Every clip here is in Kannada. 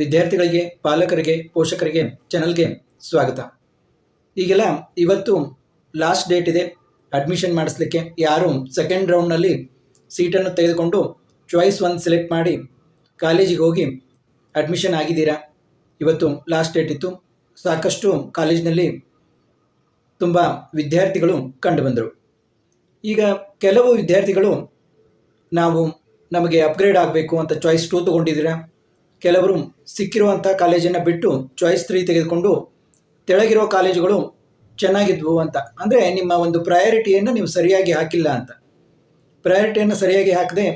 ವಿದ್ಯಾರ್ಥಿಗಳಿಗೆ, ಪಾಲಕರಿಗೆ, ಪೋಷಕರಿಗೆ ಚಾನಲ್ಗೆ ಸ್ವಾಗತ. ಈಗೆಲ್ಲ ಇವತ್ತು ಲಾಸ್ಟ್ ಡೇಟ್ ಇದೆ. ಅಡ್ಮಿಷನ್ ಮಾಡಿಸ್ಲಿಕ್ಕೆ ಯಾರು ಸೆಕೆಂಡ್ ರೌಂಡ್ನಲ್ಲಿ ಸೀಟನ್ನು ತೆಗೆದುಕೊಂಡು ಚಾಯ್ಸ್ ಒಂದು ಸೆಲೆಕ್ಟ್ ಮಾಡಿ ಕಾಲೇಜಿಗೆ ಹೋಗಿ ಅಡ್ಮಿಷನ್ ಆಗಿದ್ದೀರಾ? ಇವತ್ತು ಲಾಸ್ಟ್ ಡೇಟ್ ಇತ್ತು. ಸಾಕಷ್ಟು ಕಾಲೇಜಿನಲ್ಲಿ ತುಂಬ ವಿದ್ಯಾರ್ಥಿಗಳು ಕಂಡುಬಂದರು ಈಗ ಕೆಲವು ವಿದ್ಯಾರ್ಥಿಗಳು, ನಾವು ನಮಗೆ ಅಪ್ಗ್ರೇಡ್ ಆಗಬೇಕು ಅಂತ ಚಾಯ್ಸ್ ಟೂ ತೊಗೊಂಡಿದ್ದೀರಾ? ಕೆಲವರು ಸಿಕ್ಕಿರುವಂಥ ಕಾಲೇಜನ್ನು ಬಿಟ್ಟು ಚಾಯ್ಸ್ ತ್ರೀ ತೆಗೆದುಕೊಂಡು ತೆಳಗಿರೋ ಕಾಲೇಜುಗಳು ಚೆನ್ನಾಗಿದ್ವು ಅಂತ. ಅಂದರೆ ನಿಮ್ಮ ಒಂದು ಪ್ರಯಾರಿಟಿಯನ್ನು ನೀವು ಸರಿಯಾಗಿ ಹಾಕಿಲ್ಲ ಅಂತ. ಪ್ರಯಾರಿಟಿಯನ್ನು ಸರಿಯಾಗಿ ಹಾಕದೆ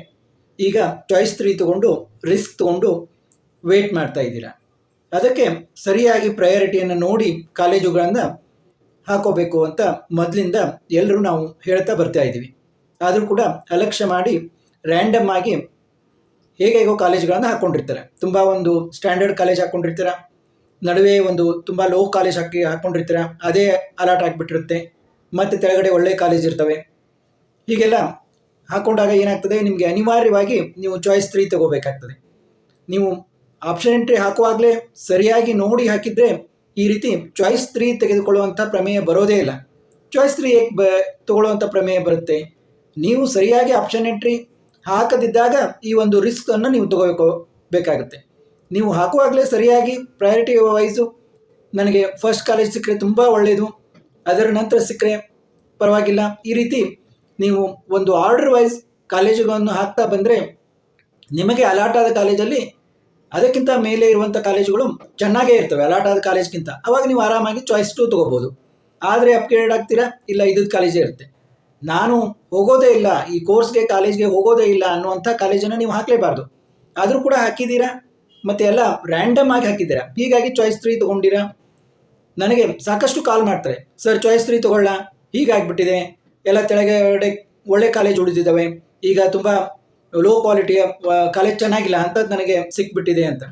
ಈಗ ಚಾಯ್ಸ್ ತ್ರೀ ತಗೊಂಡು ರಿಸ್ಕ್ ತಗೊಂಡು ವೇಟ್ ಮಾಡ್ತಾ ಇದ್ದೀರಾ? ಅದಕ್ಕೆ ಸರಿಯಾಗಿ ಪ್ರಯಾರಿಟಿಯನ್ನು ನೋಡಿ ಕಾಲೇಜುಗಳನ್ನು ಹಾಕೋಬೇಕು ಅಂತ ಮೊದಲಿಂದ ಎಲ್ಲರೂ ನಾವು ಹೇಳ್ತಾ ಬರ್ತಾ ಇದ್ದೀವಿ. ಆದರೂ ಕೂಡ ಅಲಕ್ಷ್ಯ ಮಾಡಿ ರ್ಯಾಂಡಮ್ ಆಗಿ ಹೇಗೆ ಕಾಲೇಜ್ಗಳನ್ನು ಹಾಕ್ಕೊಂಡಿರ್ತಾರೆ ತುಂಬ ಒಂದು ಸ್ಟ್ಯಾಂಡರ್ಡ್ ಕಾಲೇಜ್ ಹಾಕ್ಕೊಂಡಿರ್ತೀರ ನಡುವೆ ಒಂದು ತುಂಬ ಲೋ ಕಾಲೇಜ್ ಹಾಕಿ ಹಾಕ್ಕೊಂಡಿರ್ತೀರ ಅದೇ ಅಲಾಟ್ ಆಗಿಬಿಟ್ಟಿರುತ್ತೆ. ಮತ್ತು ಕೆಳಗಡೆ ಒಳ್ಳೆ ಕಾಲೇಜ್ ಇರ್ತವೆ. ಹೀಗೆಲ್ಲ ಹಾಕ್ಕೊಂಡಾಗ ಏನಾಗ್ತದೆ? ನಿಮಗೆ ಅನಿವಾರ್ಯವಾಗಿ ನೀವು ಚಾಯ್ಸ್ ತ್ರೀ ತಗೋಬೇಕಾಗ್ತದೆ. ನೀವು ಆಪ್ಷನ್ ಎಂಟ್ರಿ ಹಾಕುವಾಗಲೇ ಸರಿಯಾಗಿ ನೋಡಿ ಹಾಕಿದರೆ ಈ ರೀತಿ ಚಾಯ್ಸ್ ತ್ರೀ ತೆಗೆದುಕೊಳ್ಳುವಂಥ ಪ್ರಮೇಯ ಬರೋದೇ ಇಲ್ಲ. ಚಾಯ್ಸ್ ತ್ರೀ ಹೇಗೆ ಬ ತಗೊಳ್ಳುವಂಥ ಪ್ರಮೇಯ ಬರುತ್ತೆ. ನೀವು ಸರಿಯಾಗಿ ಆಪ್ಷನ್ ಎಂಟ್ರಿ ಹಾಕದಿದ್ದಾಗ ಈ ಒಂದು ರಿಸ್ಕನ್ನು ನೀವು ತಗೋಬೇಕು, ಬೇಕಾಗುತ್ತೆ. ನೀವು ಹಾಕುವಾಗಲೇ ಸರಿಯಾಗಿ ಪ್ರಯಾರಿಟಿ ವೈಸು ನನಗೆ ಫಸ್ಟ್ ಕಾಲೇಜ್ ಸಿಕ್ಕರೆ ತುಂಬ ಒಳ್ಳೆಯದು ಅದರ ನಂತರ ಸಿಕ್ಕರೆ ಪರವಾಗಿಲ್ಲ. ಈ ರೀತಿ ನೀವು ಒಂದು ಆರ್ಡರ್ ವೈಸ್ ಕಾಲೇಜುಗಳನ್ನು ಹಾಕ್ತಾ ಬಂದರೆ ನಿಮಗೆ ಅಲಾಟ್ ಆದ ಕಾಲೇಜಲ್ಲಿ ಅದಕ್ಕಿಂತ ಮೇಲೆ ಇರುವಂಥ ಕಾಲೇಜುಗಳು ಚೆನ್ನಾಗೇ ಇರ್ತವೆ ಅಲಾಟ್ ಆದ ಕಾಲೇಜ್ಗಿಂತ ಅವಾಗ ನೀವು ಆರಾಮಾಗಿ ಚಾಯ್ಸ್ ಟು ತೊಗೋಬೋದು. ಆದರೆ ಅಪ್ಗ್ರೇಡ್ ಆಗ್ತೀರಾ? ಇಲ್ಲ ಇದ್ದದ್ದು ಕಾಲೇಜೇ ಇರುತ್ತೆ. ನಾನು ಹೋಗೋದೇ ಇಲ್ಲ, ಈ ಕೋರ್ಸ್ಗೆ, ಕಾಲೇಜ್ಗೆ ಹೋಗೋದೇ ಇಲ್ಲ ಅನ್ನುವಂಥ ಕಾಲೇಜನ್ನು ನೀವು ಹಾಕಲೇಬಾರ್ದು. ಆದರೂ ಕೂಡ ಹಾಕಿದ್ದೀರಾ? ಮತ್ತೆ ಎಲ್ಲ ರ್ಯಾಂಡಮ್ ಆಗಿ ಹಾಕಿದ್ದೀರಾ? ಹೀಗಾಗಿ ಚಾಯ್ಸ್ ತ್ರೀ ತೊಗೊಂಡಿರಾ? ನನಗೆ ಸಾಕಷ್ಟು ಕಾಲ್ ಮಾಡ್ತಾರೆ. ಸರ್ ಚಾಯ್ಸ್ ತ್ರೀ ತೊಗೊಳ್ಳ. ಹೀಗಾಗಿಬಿಟ್ಟಿದೆ. ಎಲ್ಲ ತೆಳಗಡೆ ಒಳ್ಳೆ ಕಾಲೇಜ್ ಉಳಿದಿದ್ದಾವೆ. ಈಗ ತುಂಬ ಲೋ ಕ್ವಾಲಿಟಿಯ ಕಾಲೇಜ್ ಚೆನ್ನಾಗಿಲ್ಲ ಅಂಥದ್ದು ನನಗೆ ಸಿಕ್ಬಿಟ್ಟಿದೆ ಅಂತ.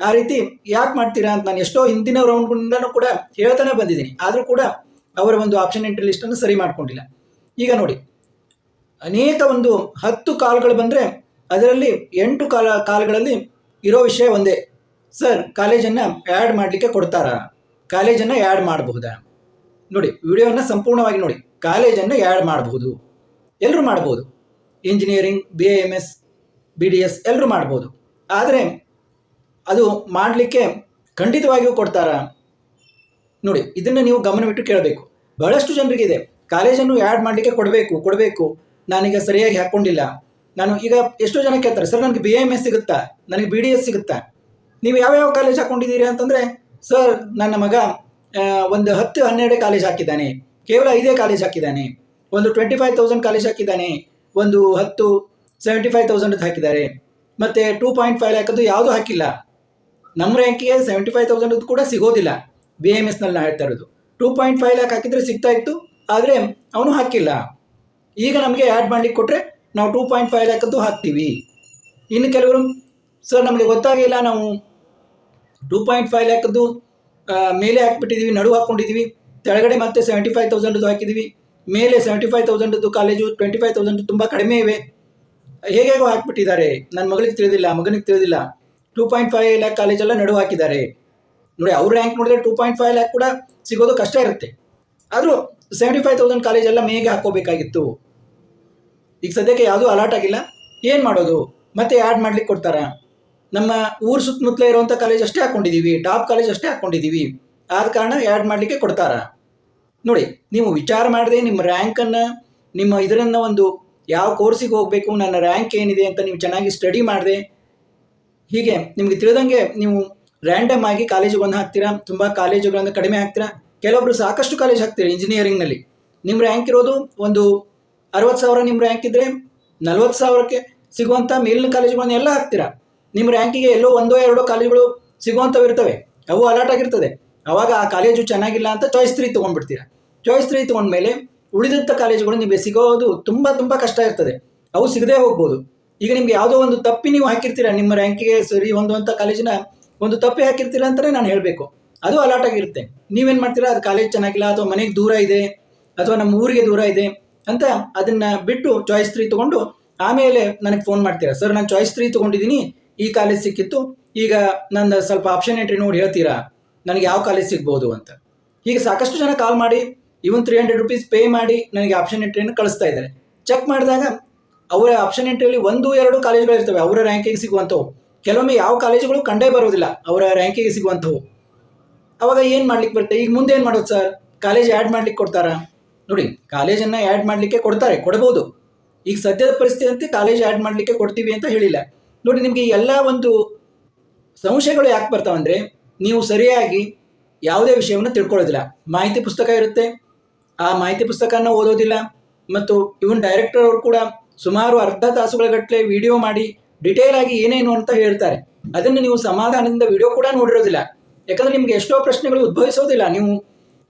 ಆ ರೀತಿ ಯಾಕೆ ಮಾಡ್ತೀರಾ ಅಂತ ನಾನು ಎಷ್ಟೋ ಹಿಂದಿನ ರೌಂಡ್ಗಳಿಂದನೂ ಕೂಡ ಹೇಳ್ತಾನೆ ಬಂದಿದ್ದೀನಿ. ಆದರೂ ಕೂಡ ಅವರ ಒಂದು ಆಪ್ಷನ್ ಎಂಟ್ರಿ ಲಿಸ್ಟನ್ನು ಸರಿ ಮಾಡ್ಕೊಂಡಿಲ್ಲ. ಈಗ ನೋಡಿ, ಅನೇಕ ಒಂದು ಹತ್ತು ಕಾಲ್ಗಳು ಬಂದರೆ ಅದರಲ್ಲಿ ಎಂಟು ಕಾಲ, ಕಾಲ್ಗಳಲ್ಲಿ ಇರೋ ವಿಷಯ ಒಂದೇ. ಸರ್, ಕಾಲೇಜನ್ನು ಆ್ಯಡ್ ಮಾಡಲಿಕ್ಕೆ ಕೊಡ್ತಾರಾ? ಕಾಲೇಜನ್ನು ಆ್ಯಡ್ ಮಾಡಬಹುದಾ? ನೋಡಿ ವಿಡಿಯೋನ ಸಂಪೂರ್ಣವಾಗಿ ನೋಡಿ. ಕಾಲೇಜನ್ನು ಆ್ಯಡ್ ಮಾಡಬಹುದು. ಎಲ್ಲರೂ ಮಾಡ್ಬೋದು. Engineering B A M S B D S ಎಲ್ಲರೂ ಮಾಡ್ಬೋದು. ಆದರೆ ಅದು ಮಾಡಲಿಕ್ಕೆ ಖಂಡಿತವಾಗಿಯೂ ಕೊಡ್ತಾರಾ? ನೋಡಿ, ಇದನ್ನು ನೀವು ಗಮನವಿಟ್ಟು ಕೇಳಬೇಕು. ಬಹಳಷ್ಟು ಜನರಿಗೆ ಇದೆ ಕಾಲೇಜನ್ನು ಆ್ಯಡ್ ಮಾಡಲಿಕ್ಕೆ ಕೊಡಬೇಕು ಕೊಡಬೇಕು. ನಾನೀಗ ಸರಿಯಾಗಿ ಹಾಕ್ಕೊಂಡಿಲ್ಲ ನಾನು ಈಗ ಎಷ್ಟೋ ಜನ ಕೇಳ್ತಾರೆ, ಸರ್, ನನಗೆ ಬಿ ಎಂ ಎಸ್ ಸಿಗುತ್ತಾ? ನನಗೆ ಬಿ ಡಿ ಎಸ್ ಸಿಗುತ್ತಾ? ನೀವು ಯಾವ್ಯಾವ ಕಾಲೇಜ್ ಹಾಕ್ಕೊಂಡಿದ್ದೀರಿ ಅಂತಂದರೆ, ಸರ್, ನನ್ನ ಮಗ ಒಂದು ಹತ್ತು ಹನ್ನೆರಡು ಕಾಲೇಜ್ ಹಾಕಿದ್ದಾನೆ. ಕೇವಲ ಐದೇ ಕಾಲೇಜ್ ಹಾಕಿದ್ದಾನೆ. ಒಂದು ಟ್ವೆಂಟಿ ಫೈವ್ ತೌಸಂಡ್ ಕಾಲೇಜ್ ಹಾಕಿದ್ದಾನೆ. ಒಂದು ಹತ್ತು ಸೆವೆಂಟಿ ಫೈವ್ ತೌಸಂಡ್ ಹಾಕಿದ್ದಾರೆ. ಮತ್ತು ಟೂ ಪಾಯಿಂಟ್ ಫೈವ್ ಹಾಕೋದು ಯಾವುದೂ ಹಾಕಿಲ್ಲ. ನಮ್ಮ ರ್ಯಾಂಕಿಗೆ ಸೆವೆಂಟಿ ಫೈವ್ ತೌಸಂಡ್ ಕೂಡ ಸಿಗೋದಿಲ್ಲ. ಬಿ ಎಂ ಎಸ್ನಲ್ಲಿ ನಾ ಹೇಳ್ತಾ ಇರೋದು. ಟೂ ಪಾಯಿಂಟ್ ಫೈವ್ ಲ್ಯಾಕ್ ಹಾಕಿದರೆ ಸಿಗ್ತಾ ಇತ್ತು. ಆದರೆ ಅವನು ಹಾಕಿಲ್ಲ. ಈಗ ನಮಗೆ ಆ್ಯಡ್ ಮಾಡಲಿಕ್ಕೆ ಕೊಟ್ಟರೆ ನಾವು ಟೂ ಪಾಯಿಂಟ್ ಫೈವ್ ಲ್ಯಾಕದ್ದು ಹಾಕ್ತೀವಿ. ಇನ್ನು ಕೆಲವರು ಸರ್ ನಮಗೆ ಗೊತ್ತಾಗಿಲ್ಲ ನಾವು ಟೂ ಪಾಯಿಂಟ್ ಫೈವ್ ಲ್ಯಾಕದ್ದು ಮೇಲೆ ಹಾಕ್ಬಿಟ್ಟಿದ್ದೀವಿ ನಡು ಹಾಕ್ಕೊಂಡಿದ್ದೀವಿ ಕೆಳಗಡೆ ಮತ್ತೆ ಸೆವೆಂಟಿ ಫೈವ್ ತೌಸಂಡದ್ದು ಹಾಕಿದ್ದೀವಿ ಮೇಲೆ ಸೆವೆಂಟಿ ಫೈವ್ ತೌಸಂಡದ್ದು ಕಾಲೇಜು ಟ್ವೆಂಟಿ ಫೈವ್ ತೌಸಂಡ್ ತುಂಬ ಕಡಿಮೆ ಇವೆ. ಹೇಗೇಗೋ ಹಾಕ್ಬಿಟ್ಟಿದ್ದಾರೆ. ನನ್ನ ಮಗಳಿಗೆ ತಿಳಿದಿಲ್ಲ, ಮಗನಿಗೆ ತಿಳಿದಿಲ್ಲ. ಟೂ ಪಾಯಿಂಟ್ ಫೈವ್ ಲ್ಯಾಕ್ ಕಾಲೇಜೆಲ್ಲ ನಡು ಹಾಕಿದ್ದಾರೆ. ನೋಡಿ, ಅವ್ರ ರ್ಯಾಂಕ್ ನೋಡಿದ್ರೆ ಟೂ ಪಾಯಿಂಟ್ ಫೈವ್ ಲ್ಯಾಕ್ ಕೂಡ ಸಿಗೋದು ಕಷ್ಟ ಇರುತ್ತೆ. ಆದರೂ ಸೆವೆಂಟಿ ಫೈವ್ ತೌಸಂಡ್ ಕಾಲೇಜೆಲ್ಲ ಮೇಗೆ ಹಾಕೋಬೇಕಾಗಿತ್ತು ಈಗ ಸದ್ಯಕ್ಕೆ ಯಾವುದೂ ಅಲಾಟ್ ಆಗಿಲ್ಲ. ಏನು ಮಾಡೋದು? ಮತ್ತೆ ಆ್ಯಡ್ ಮಾಡ್ಲಿಕ್ಕೆ ಕೊಡ್ತಾರಾ? ನಮ್ಮ ಊರು ಸುತ್ತಮುತ್ತಲೇ ಇರುವಂಥ ಕಾಲೇಜ್ ಅಷ್ಟೇ ಹಾಕ್ಕೊಂಡಿದ್ದೀವಿ ಟಾಪ್ ಕಾಲೇಜ್ ಅಷ್ಟೇ ಹಾಕ್ಕೊಂಡಿದ್ದೀವಿ ಆದ ಕಾರಣ ಆ್ಯಡ್ ಮಾಡಲಿಕ್ಕೆ ಕೊಡ್ತಾರಾ? ನೋಡಿ, ನೀವು ವಿಚಾರ ಮಾಡದೆ, ನಿಮ್ಮ ರ್ಯಾಂಕನ್ನು ನಿಮ್ಮ ಇದರನ್ನು ಒಂದು ಯಾವ ಕೋರ್ಸಿಗೆ ಹೋಗಬೇಕು, ನನ್ನ ರ್ಯಾಂಕ್ ಏನಿದೆ ಅಂತ ನೀವು ಚೆನ್ನಾಗಿ ಸ್ಟಡಿ ಮಾಡಿದೆ, ಹೀಗೆ ನಿಮಗೆ ತಿಳಿದಂಗೆ ನೀವು ರ್ಯಾಂಡಮ್ ಆಗಿ ಕಾಲೇಜುಗಳನ್ನು ಹಾಕ್ತೀರಾ? ತುಂಬ ಕಾಲೇಜುಗಳನ್ನು ಕಡಿಮೆ ಹಾಕ್ತೀರಾ? ಕೆಲವೊಬ್ಬರು ಸಾಕಷ್ಟು ಕಾಲೇಜ್ ಹಾಕ್ತೀರಿ ಇಂಜಿನಿಯರಿಂಗ್ನಲ್ಲಿ ನಿಮ್ಮ ರ್ಯಾಂಕ್ ಇರೋದು ಒಂದು ಅರವತ್ತು ಸಾವಿರ ನಿಮ್ಮ ರ್ಯಾಂಕ್ ಇದ್ದರೆ ನಲ್ವತ್ತು ಸಾವಿರಕ್ಕೆ ಸಿಗುವಂಥ ಮೇಲಿನ ಕಾಲೇಜುಗಳನ್ನ ಎಲ್ಲ ಹಾಕ್ತೀರಾ? ನಿಮ್ಮ ರ್ಯಾಂಕಿಗೆ ಎಲ್ಲೋ ಒಂದೋ ಎರಡೋ ಕಾಲೇಜುಗಳು ಸಿಗುವಂಥವು ಇರ್ತವೆ. ಅವು ಅಲರ್ಟ್ ಆಗಿರ್ತದೆ. ಅವಾಗ ಆ ಕಾಲೇಜು ಚೆನ್ನಾಗಿಲ್ಲ ಅಂತ ಚಾಯ್ಸ್ ತ್ರೀ ತೊಗೊಂಡ್ಬಿಡ್ತೀರಾ? ಚಾಯ್ಸ್ ತ್ರೀ ತೊಗೊಂಡ್ಮೇಲೆ ಉಳಿದಂಥ ಕಾಲೇಜುಗಳು ನಿಮಗೆ ಸಿಗೋದು ತುಂಬ ತುಂಬ ಕಷ್ಟ ಇರ್ತದೆ. ಅವು ಸಿಗದೇ ಹೋಗ್ಬೋದು. ಈಗ ನಿಮ್ಗೆ ಯಾವುದೋ ಒಂದು ತಪ್ಪಿ ನೀವು ಹಾಕಿರ್ತೀರಾ? ನಿಮ್ಮ ರ್ಯಾಂಕಿಗೆ ಸರಿ ಹೊಂದುವಂಥ ಕಾಲೇಜಿನ ಒಂದು ತಪ್ಪಿ ಹಾಕಿರ್ತೀರಾ ಅಂತಲೇ ನಾನು ಹೇಳಬೇಕು. ಅದು ಅಲಾಟ್ ಆಗಿರುತ್ತೆ. ನೀವೇನು ಮಾಡ್ತೀರಾ? ಅದು ಕಾಲೇಜ್ ಚೆನ್ನಾಗಿಲ್ಲ, ಅಥವಾ ಮನೆಗೆ ದೂರ ಇದೆ, ಅಥವಾ ನಮ್ಮ ಊರಿಗೆ ದೂರ ಇದೆ ಅಂತ ಅದನ್ನು ಬಿಟ್ಟು ಚಾಯ್ಸ್ ತ್ರೀ ತೊಗೊಂಡು ಆಮೇಲೆ ನನಗೆ ಫೋನ್ ಮಾಡ್ತೀರಾ? ಸರ್ ನಾನು ಚಾಯ್ಸ್ ತ್ರೀ ತೊಗೊಂಡಿದ್ದೀನಿ ಈ ಕಾಲೇಜ್ ಸಿಕ್ಕಿತ್ತು, ಈಗ ನನ್ನ ಸ್ವಲ್ಪ ಆಪ್ಷನ್ ಎಂಟ್ರಿ ನೋಡಿ ಹೇಳ್ತೀರಾ? ನನಗೆ ಯಾವ ಕಾಲೇಜ್ ಸಿಗ್ಬೋದು ಅಂತ. ಈಗ ಸಾಕಷ್ಟು ಜನ ಕಾಲ್ ಮಾಡಿ even three hundred rupees pay ಮಾಡಿ, ನನಗೆ ಆಪ್ಷನ್ ಎಂಟ್ರಿಯನ್ನು ಕಳಿಸ್ತಾ ಇದ್ದಾರೆ. ಚೆಕ್ ಮಾಡಿದಾಗ ಅವರ ಆಪ್ಷನ್ ಎಂಟ್ರಿಯಲ್ಲಿ ಒಂದು, ಎರಡು ಕಾಲೇಜ್ಗಳು ಇರ್ತವೆ ಅವರ ರ್ಯಾಂಕಿಗೆ ಸಿಗುವಂಥವು ಕೆಲವೊಮ್ಮೆ ಯಾವ ಕಾಲೇಜುಗಳು ಕಂಡೇ ಬರೋದಿಲ್ಲ. ಅವರ ರ್ಯಾಂಕಿಗೆ ಸಿಗುವಂಥವು ಅವಾಗ ಏನು ಮಾಡ್ಲಿಕ್ಕೆ ಬರುತ್ತೆ? ಈಗ ಮುಂದೆ ಏನು ಮಾಡೋದು ಸರ್ ಕಾಲೇಜ್ ಆ್ಯಡ್ ಮಾಡ್ಲಿಕ್ಕೆ ಕೊಡ್ತಾರಾ? ನೋಡಿ ಕಾಲೇಜನ್ನು ಆ್ಯಡ್ ಮಾಡಲಿಕ್ಕೆ ಕೊಡ್ತಾರೆ, ಕೊಡ್ಬೋದು. ಈಗ ಸದ್ಯದ ಪರಿಸ್ಥಿತಿ ಅಂತೆ ಕಾಲೇಜ್ ಆ್ಯಡ್ ಮಾಡಲಿಕ್ಕೆ ಕೊಡ್ತೀವಿ ಅಂತ ಹೇಳಿಲ್ಲ. ನೋಡಿ, ನಿಮಗೆ ಎಲ್ಲ ಒಂದು ಸಂಶಯಗಳು ಯಾಕೆ ಬರ್ತಾವಂದರೆ ನೀವು ಸರಿಯಾಗಿ ಯಾವುದೇ ವಿಷಯವನ್ನು ತಿಳ್ಕೊಳ್ಳೋದಿಲ್ಲ. ಮಾಹಿತಿ ಪುಸ್ತಕ ಇರುತ್ತೆ, ಆ ಮಾಹಿತಿ ಪುಸ್ತಕನ ಓದೋದಿಲ್ಲ, ಮತ್ತು ಇವನ್ ಡೈರೆಕ್ಟರ್ ಅವರು ಕೂಡ ಸುಮಾರು ಅರ್ಧ ತಾಸುಗಳ ಗಟ್ಟಲೆ ವಿಡಿಯೋ ಮಾಡಿ ಡಿಟೇಲ್ ಆಗಿ ಏನೇನು ಅಂತ ಹೇಳ್ತಾರೆ. ಅದನ್ನು ನೀವು ಸಮಾಧಾನದಿಂದ ವಿಡಿಯೋ ಕೂಡ ನೋಡಿರೋದಿಲ್ಲ. ಯಾಕಂದ್ರೆ ನಿಮ್ಗೆ ಎಷ್ಟೋ ಪ್ರಶ್ನೆಗಳು ಉದ್ಭವಿಸೋದಿಲ್ಲ. ನೀವು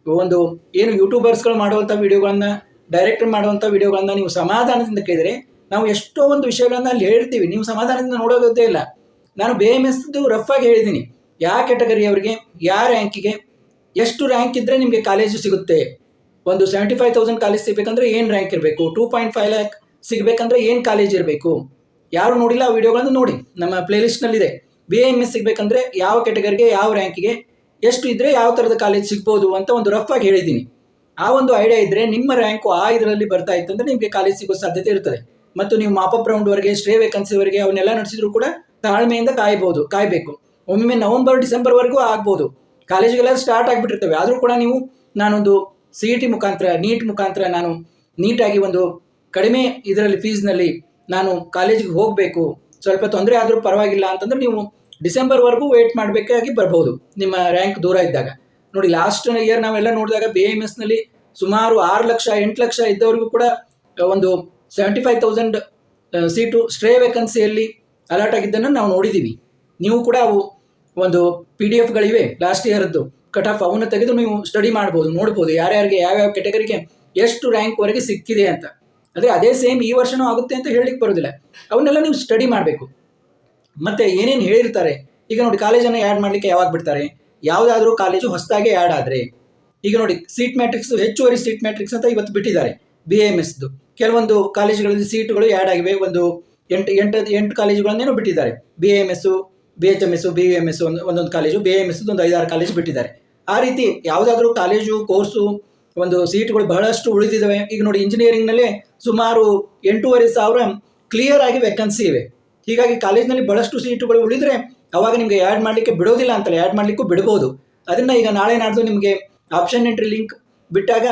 ಒಂದು ಏನು ಯೂಟ್ಯೂಬರ್ಸ್ಗಳು ಮಾಡುವಂಥ ವಿಡಿಯೋಗಳನ್ನ ಡೈರೆಕ್ಟರ್ ಮಾಡುವಂಥ ವಿಡಿಯೋಗಳನ್ನ ನೀವು ಸಮಾಧಾನದಿಂದ ಕೇಳಿದರೆ ನಾವು ಎಷ್ಟೋ ಒಂದು ವಿಷಯಗಳನ್ನ ಅಲ್ಲಿ ಹೇಳ್ತೀವಿ ನೀವು ಸಮಾಧಾನದಿಂದ ನೋಡೋದೇ ಇಲ್ಲ. ನಾನು ಬಿ ಎಂ ಎಸ್ದು ರಫ್ ಆಗಿ ಹೇಳಿದ್ದೀನಿ. ಯಾವ ಕ್ಯಾಟಗರಿಯವರಿಗೆ ಯಾವ ರ್ಯಾಂಕಿಗೆ ಎಷ್ಟು ರ್ಯಾಂಕ್ ಇದ್ದರೆ ನಿಮಗೆ ಕಾಲೇಜು ಸಿಗುತ್ತೆ? ಒಂದು ಸೆವೆಂಟಿ ಫೈವ್ ತೌಸಂಡ್ ಕಾಲೇಜ್ ಸಿಗಬೇಕಂದ್ರೆ ಏನು ರ್ಯಾಂಕ್ ಇರಬೇಕು? ಟೂ ಪಾಯಿಂಟ್ ಫೈವ್ ಲ್ಯಾಕ್ ಸಿಗಬೇಕಂದ್ರೆ ಏನು ಕಾಲೇಜ್ ಇರಬೇಕು? ಯಾರು ನೋಡಿಲ್ಲ ಆ ವಿಡಿಯೋಗಳನ್ನು ನೋಡಿ. ನಮ್ಮ ಪ್ಲೇಲಿಸ್ಟ್ನಲ್ಲಿದೆ ಬಿ ಎಂ ಎಸ್ ಸಿಗಬೇಕಂದ್ರೆ ಯಾವ ಕ್ಯಾಟಗರಿಗೆ ಯಾವ ರ್ಯಾಂಕಿಗೆ ಎಷ್ಟು ಇದ್ದರೆ ಯಾವ ಥರದ ಕಾಲೇಜ್ ಸಿಗ್ಬೋದು ಅಂತ ಒಂದು ರಫ್ ಆಗಿ ಹೇಳಿದ್ದೀನಿ. ಆ ಒಂದು ಐಡಿಯಾ ಇದ್ದರೆ ನಿಮ್ಮ ರ್ಯಾಂಕು ಆ ಇದರಲ್ಲಿ ಬರ್ತಾ ಇತ್ತು ಅಂದರೆ ನಿಮಗೆ ಕಾಲೇಜ್ ಸಿಗೋ ಸಾಧ್ಯತೆ ಇರ್ತದೆ. ಮತ್ತು ನೀವು ಮಾಪಪ್ ರೌಂಡ್ವರೆಗೆ ಸ್ಟ್ರೇ ವೇಕನ್ಸಿವರೆಗೆ ಅವನ್ನೆಲ್ಲ ನಡೆಸಿದ್ರು ಕೂಡ ತಾಳ್ಮೆಯಿಂದ ಕಾಯ್ಬೋದು, ಕಾಯಬೇಕು. ಒಮ್ಮೆ ನವಂಬರ್ ಡಿಸೆಂಬರ್ವರೆಗೂ ಆಗ್ಬೋದು. ಕಾಲೇಜಿಗೆಲ್ಲ ಸ್ಟಾರ್ಟ್ ಆಗಿಬಿಟ್ಟಿರ್ತವೆ. ಆದರೂ ಕೂಡ ನೀವು ನಾನೊಂದು ಸಿ ಇ ಟಿ ಮುಖಾಂತರ ನೀಟ್ ಮುಖಾಂತರ ನಾನು ನೀಟಾಗಿ ಒಂದು ಕಡಿಮೆ ಇದರಲ್ಲಿ ಫೀಸ್ನಲ್ಲಿ ನಾನು ಕಾಲೇಜಿಗೆ ಹೋಗಬೇಕು. ಸ್ವಲ್ಪ ತೊಂದರೆ ಆದರೂ ಪರವಾಗಿಲ್ಲ ಅಂತಂದ್ರೆ ನೀವು ಡಿಸೆಂಬರ್ವರೆಗೂ ವೇಟ್ ಮಾಡಬೇಕಾಗಿ ಬರ್ಬೋದು. ನಿಮ್ಮ ರ್ಯಾಂಕ್ ದೂರ ಇದ್ದಾಗ. ನೋಡಿ ಲಾಸ್ಟ್ ಇಯರ್ ನಾವೆಲ್ಲ ನೋಡಿದಾಗ ಬಿ ಎಂ ಎಸ್ನಲ್ಲಿ ಸುಮಾರು ಆರು ಲಕ್ಷ, ಎಂಟು ಲಕ್ಷ ಇದ್ದವರಿಗೂ ಕೂಡ ಒಂದು seventy five thousand seat stray ವೇಕನ್ಸಿಯಲ್ಲಿ alert ಆಗಿದ್ದನ್ನು ನಾವು ನೋಡಿದ್ದೀವಿ ನೀವು ಕೂಡ ಅವು ಒಂದು ಪಿ ಡಿ ಎಫ್ಗಳಿವೆ ಲಾಸ್ಟ್ ಇಯರ್ದು ಕಟ್ ಆಫ್ ಅವನ್ನು ತೆಗೆದು ನೀವು ಸ್ಟಡಿ ಮಾಡ್ಬೋದು, ನೋಡ್ಬೋದು ಯಾರ್ಯಾರಿಗೆ ಯಾವ್ಯಾವ ಕೆಟಗರಿಗೆ ಎಷ್ಟು ರ್ಯಾಂಕ್ವರೆಗೆ ಸಿಕ್ಕಿದೆ ಅಂತ. ಅಂದರೆ ಅದೇ ಸೇಮ್ ಈ ವರ್ಷನೂ ಆಗುತ್ತೆ ಅಂತ ಹೇಳಲಿಕ್ಕೆ ಬರೋದಿಲ್ಲ. ಅವನ್ನೆಲ್ಲ ನೀವು ಸ್ಟಡಿ ಮಾಡಬೇಕು. ಮತ್ತು ಏನೇನು ಹೇಳಿರ್ತಾರೆ? ಈಗ ನೋಡಿ ಕಾಲೇಜನ್ನು ಆ್ಯಡ್ ಮಾಡಲಿಕ್ಕೆ ಯಾವಾಗ ಬಿಡ್ತಾರೆ? ಯಾವುದಾದ್ರೂ ಕಾಲೇಜು ಹೊಸದಾಗಿ ಆ್ಯಡ್ ಆದರೆ. ಈಗ ನೋಡಿ ಸೀಟ್ ಮ್ಯಾಟ್ರಿಕ್ಸ್ ಹೆಚ್ಚುವರಿ ಸೀಟ್ ಮ್ಯಾಟ್ರಿಕ್ಸ್ ಅಂತ ಇವತ್ತು ಬಿಟ್ಟಿದ್ದಾರೆ. ಬಿ ಎಂ ಎಸ್ದು ಕೆಲವೊಂದು ಕಾಲೇಜುಗಳಲ್ಲಿ ಸೀಟುಗಳು ಆ್ಯಡ್ ಆಗಿವೆ. ಒಂದು ಎಂಟು ಎಂಟು ಎಂಟು ಕಾಲೇಜುಗಳನ್ನೇನೋ ಬಿಟ್ಟಿದ್ದಾರೆ. B M S B H M S B M S ಒಂದು, ಒಂದೊಂದು ಕಾಲೇಜು ಬಿ ಎಂ ಎಸ್ದು ಒಂದು ಐದಾರು ಕಾಲೇಜು ಬಿಟ್ಟಿದ್ದಾರೆ. ಆ ರೀತಿ ಯಾವುದಾದ್ರೂ ಕಾಲೇಜು ಕೋರ್ಸು ಒಂದು ಸೀಟ್ಗಳು ಬಹಳಷ್ಟು ಉಳಿದಿದ್ದಾವೆ. ಈಗ ನೋಡಿ ಇಂಜಿನಿಯರಿಂಗ್ನಲ್ಲಿ ಸುಮಾರು ಎಂಟೂವರೆ ಸಾವಿರ ಕ್ಲಿಯರ್ ಆಗಿ ವೇಕನ್ಸಿ ಇವೆ. ಹೀಗಾಗಿ ಕಾಲೇಜ್ನಲ್ಲಿ ಬಹಳಷ್ಟು ಸೀಟುಗಳು ಉಳಿದರೆ ಅವಾಗ ನಿಮಗೆ ಆ್ಯಡ್ ಮಾಡಲಿಕ್ಕೆ ಬಿಡೋದಿಲ್ಲ ಅಂತಲ್ಲ ಆ್ಯಡ್ ಮಾಡಲಿಕ್ಕೂ ಬಿಡ್ಬೋದು. ಅದನ್ನು ಈಗ ನಾಳೆ ನಾಡ್ದು ನಿಮಗೆ ಆಪ್ಷನ್ ಎಂಟ್ರಿ ಲಿಂಕ್ ಬಿಟ್ಟಾಗ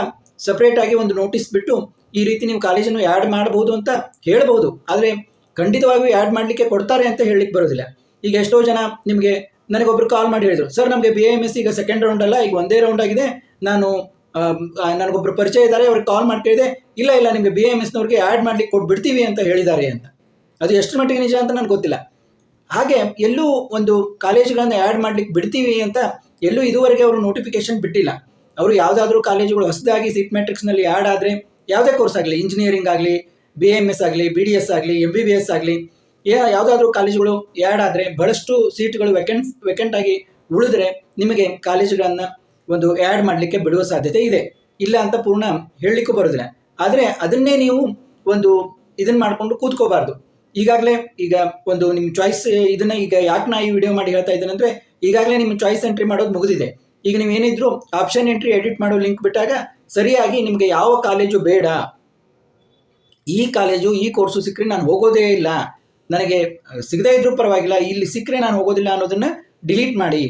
ಸಪ್ರೇಟಾಗಿ ಒಂದು ನೋಟಿಸ್ ಬಿಟ್ಟು ಈ ರೀತಿ ನೀವು ಕಾಲೇಜನ್ನು ಆ್ಯಡ್ ಮಾಡಬಹುದು ಅಂತ ಹೇಳ್ಬೋದು. ಆದರೆ ಖಂಡಿತವಾಗಿಯೂ ಆ್ಯಡ್ ಮಾಡಲಿಕ್ಕೆ ಕೊಡ್ತಾರೆ ಅಂತ ಹೇಳಲಿಕ್ಕೆ ಬರೋದಿಲ್ಲ. ಈಗ ಎಷ್ಟೋ ಜನ ನಿಮಗೆ ನನಗೊಬ್ರು ಕಾಲ್ ಮಾಡಿ ಹೇಳಿದರು, ಸರ್, ನಮಗೆ ಬಿ ಎಂ ಎಸ್ ಈಗ ಸೆಕೆಂಡ್ ರೌಂಡ್ ಅಲ್ಲ, ಈಗ ಒಂದೇ ರೌಂಡ್ ಆಗಿದೆ. ನಾನು ನನಗೊಬ್ರು ಪರಿಚಯ ಇದ್ದಾರೆ, ಅವ್ರಿಗೆ ಕಾಲ್ ಮಾಡಿ ಕೇಳಿದೆ, ಇಲ್ಲ ಇಲ್ಲ, ನಿಮಗೆ ಬಿ ಎಂ ಎಸ್ನವ್ರಿಗೆ ಆ್ಯಡ್ ಮಾಡ್ಲಿಕ್ಕೆ ಕೊಟ್ಬಿಡ್ತೀವಿ ಅಂತ ಹೇಳಿದ್ದಾರೆ ಅಂತ. ಅದು ಎಷ್ಟು ಮಟ್ಟಿಗೆ ನಿಜ ಅಂತ ನನಗೆ ಗೊತ್ತಿಲ್ಲ. ಹಾಗೆ ಎಲ್ಲೂ ಒಂದು ಕಾಲೇಜುಗಳನ್ನು ಆ್ಯಡ್ ಮಾಡ್ಲಿಕ್ಕೆ ಬಿಡ್ತೀವಿ ಅಂತ ಎಲ್ಲೂ ಇದುವರೆಗೆ ಅವರು ನೋಟಿಫಿಕೇಶನ್ ಬಿಟ್ಟಿಲ್ಲ. ಅವರು ಯಾವುದಾದ್ರೂ ಕಾಲೇಜುಗಳು ಹೊಸದಾಗಿ ಸೀಟ್ ಮೆಟ್ರಿಕ್ಸ್ನಲ್ಲಿ ಆ್ಯಡ್ ಆದರೆ ಯಾವುದೇ ಕೋರ್ಸ್ ಆಗಲಿ ಇಂಜಿನಿಯರಿಂಗ್ ಆಗಲಿ ಬಿ ಎಂ ಎಸ್ ಆಗಲಿ ಬಿ ಡಿ ಎಸ್ ಆಗಲಿ ಎಂ ಬಿ ಬಿ ಎಸ್ ಆಗಲಿ ಯಾವುದಾದ್ರೂ ಕಾಲೇಜುಗಳು ಆ್ಯಡ್ ಆದರೆ, ಬಹಳಷ್ಟು ಸೀಟ್ಗಳು ವೆಕೆಂಟ್ ವೆಕೆಂಟ್ ಆಗಿ ಉಳಿದ್ರೆ ನಿಮಗೆ ಕಾಲೇಜುಗಳನ್ನು ಒಂದು ಆ್ಯಡ್ ಮಾಡಲಿಕ್ಕೆ ಬಿಡುವ ಸಾಧ್ಯತೆ ಇದೆ. ಇಲ್ಲ ಅಂತ ಪೂರ್ಣ ಹೇಳಲಿಕ್ಕೂ ಬರೋದಿಲ್ಲ. ಆದರೆ ಅದನ್ನೇ ನೀವು ಒಂದು ಇದನ್ನು ಮಾಡಿಕೊಂಡು ಕೂತ್ಕೋಬಾರ್ದು. ಈಗಾಗಲೇ ಈಗ ಒಂದು ನಿಮ್ಮ ಚಾಯ್ಸ್ ಇದನ್ನ ಈಗ ಯಾಕೆ ನಾ ಈ ವಿಡಿಯೋ ಮಾಡಿ ಹೇಳ್ತಾ ಇದ್ದೇನೆ ಅಂದರೆ, ಈಗಾಗಲೇ ನಿಮ್ಮ ಚಾಯ್ಸ್ ಎಂಟ್ರಿ ಮಾಡೋದು ಮುಗಿದಿದೆ. ಈಗ ನೀವು ಏನಿದ್ರು ಆಪ್ಷನ್ ಎಂಟ್ರಿ ಎಡಿಟ್ ಮಾಡೋ ಲಿಂಕ್ ಬಿಟ್ಟಾಗ ಸರಿಯಾಗಿ ನಿಮಗೆ ಯಾವ ಕಾಲೇಜು ಬೇಡ. ಈ ಕಾಲೇಜು ಈ ಕೋರ್ಸು ಸಿಕ್ಕರೆ ನಾನು ಹೋಗೋದೇ ಇಲ್ಲ. ನನಗೆ ಸಿಗದೇ ಇದ್ರೂ ಪರವಾಗಿಲ್ಲ, ಇಲ್ಲಿ ಸಿಕ್ಕರೆ ನಾನು ಹೋಗೋದಿಲ್ಲ ಅನ್ನೋದನ್ನು ಡಿಲೀಟ್ ಮಾಡಿ.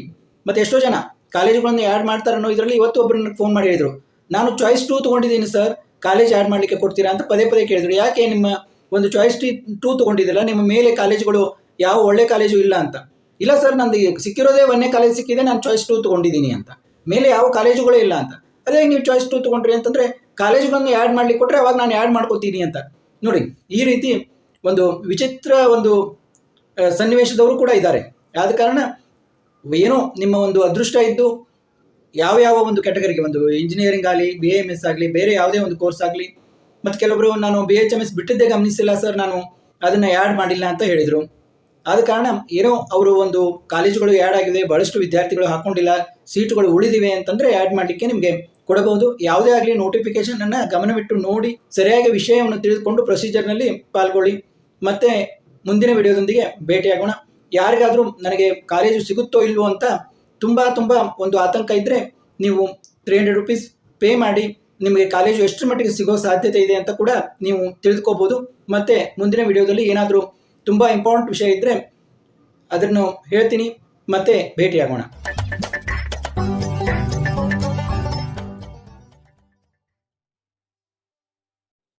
ಮತ್ತು ಎಷ್ಟೋ ಜನ ಕಾಲೇಜುಗಳನ್ನು ಆ್ಯಡ್ ಮಾಡ್ತಾರೆ ಅನ್ನೋ ಇದರಲ್ಲಿ ಇವತ್ತು ಒಬ್ಬರು ಫೋನ್ ಮಾಡಿ ಹೇಳಿದರು. ನಾನು ಚಾಯ್ಸ್ ಟೂ ತೊಗೊಂಡಿದ್ದೀನಿ ಸರ್ ಕಾಲೇಜ್ ಆ್ಯಡ್ ಮಾಡಲಿಕ್ಕೆ ಕೊಡ್ತೀರಾ ಅಂತ ಪದೇ ಪದೇ ಕೇಳಿದರು. ಯಾಕೆ ನಿಮ್ಮ ಒಂದು ಚಾಯ್ಸ್ ಟಿ ಟೂ ತೊಗೊಂಡಿದ್ದಿಲ್ಲ, ನಿಮ್ಮ ಮೇಲೆ ಕಾಲೇಜುಗಳು ಯಾವ ಒಳ್ಳೆ ಕಾಲೇಜು ಇಲ್ಲ ಅಂತ. ಇಲ್ಲ ಸರ್ ನಂದು ಸಿಕ್ಕಿರೋದೇ ಒಂದೇ ಕಾಲೇಜ್ ಸಿಕ್ಕಿದೆ, ನಾನು ಚಾಯ್ಸ್ ಟೂ ತೊಗೊಂಡಿದ್ದೀನಿ ಅಂತ. ಮೇಲೆ ಯಾವ ಕಾಲೇಜುಗಳೇ ಇಲ್ಲ ಅಂತ. ಅದೇ ನೀವು ಚಾಯ್ಸ್ ಟೂ ತೊಗೊಂಡ್ರಿ ಅಂತಂದರೆ ಕಾಲೇಜುಗಳನ್ನು ಆ್ಯಡ್ ಮಾಡಲಿಕ್ಕೆ ಕೊಟ್ಟರೆ ಅವಾಗ ನಾನು ಆ್ಯಡ್ ಮಾಡ್ಕೋತೀನಿ ಅಂತ. ನೋಡಿ, ಈ ರೀತಿ ಒಂದು ವಿಚಿತ್ರ ಒಂದು ಸನ್ನಿವೇಶದವರು ಕೂಡ ಇದ್ದಾರೆ. ಆದ ಕಾರಣ ಏನೋ ನಿಮ್ಮ ಒಂದು ಅದೃಷ್ಟ ಇದ್ದು ಯಾವ ಯಾವ ಒಂದು ಕ್ಯಾಟಗರಿಗೆ ಒಂದು ಇಂಜಿನಿಯರಿಂಗ್ ಆಗಲಿ ಬಿ ಎಂ ಎಸ್ ಆಗಲಿ, ಬೇರೆ ಯಾವುದೇ ಒಂದು ಕೋರ್ಸ್ ಆಗಲಿ, ಮತ್ತು ಕೆಲವೊಬ್ಬರು ನಾನು ಬಿ ಎಚ್ ಎಂ ಎಸ್ ಬಿಟ್ಟಿದ್ದೇ ಗಮನಿಸಿಲ್ಲ ಸರ್ ನಾನು, ಅದನ್ನು ಆ್ಯಡ್ ಮಾಡಿಲ್ಲ ಅಂತ ಹೇಳಿದರು. ಆದ ಕಾರಣ ಏನೋ ಅವರು ಒಂದು ಕಾಲೇಜುಗಳು ಆ್ಯಡ್ ಆಗಿದೆ ಭಾಳಷ್ಟು ವಿದ್ಯಾರ್ಥಿಗಳು ಹಾಕ್ಕೊಂಡಿಲ್ಲ ಸೀಟುಗಳು ಉಳಿದಿವೆ ಅಂತಂದರೆ ಆ್ಯಡ್ ಮಾಡಲಿಕ್ಕೆ ನಿಮಗೆ ಕೊಡಬಹುದು. ಯಾವುದೇ ಆಗಲಿ ನೋಟಿಫಿಕೇಶನನ್ನು ಗಮನವಿಟ್ಟು ನೋಡಿ, ಸರಿಯಾಗಿ ವಿಷಯವನ್ನು ತಿಳಿದುಕೊಂಡು ಪ್ರೊಸೀಜರ್ನಲ್ಲಿ ಪಾಲ್ಗೊಳ್ಳಿ. ಮತ್ತು ಮುಂದಿನ ವಿಡಿಯೋದೊಂದಿಗೆ ಭೇಟಿಯಾಗೋಣ. ಯಾರಿಗಾದರೂ ನನಗೆ ಕಾಲೇಜು ಸಿಗುತ್ತೋ ಇಲ್ವೋ ಅಂತ ತುಂಬ ತುಂಬ ಒಂದು ಆತಂಕ ಇದ್ದರೆ ನೀವು ತ್ರೀ ಹಂಡ್ರೆಡ್ ರುಪೀಸ್ ಪೇ ಮಾಡಿ ನಿಮಗೆ ಕಾಲೇಜು ಎಷ್ಟರ ಮಟ್ಟಿಗೆ ಸಿಗೋ ಸಾಧ್ಯತೆ ಇದೆ ಅಂತ ಕೂಡ ನೀವು ತಿಳಿದುಕೋಬೋದು. ಮತ್ತು ಮುಂದಿನ ವಿಡಿಯೋದಲ್ಲಿ ಏನಾದರೂ ತುಂಬ ಇಂಪಾರ್ಟೆಂಟ್ ವಿಷಯ ಇದ್ದರೆ ಅದನ್ನು ಹೇಳ್ತೀನಿ. ಮತ್ತೆ ಭೇಟಿಯಾಗೋಣ.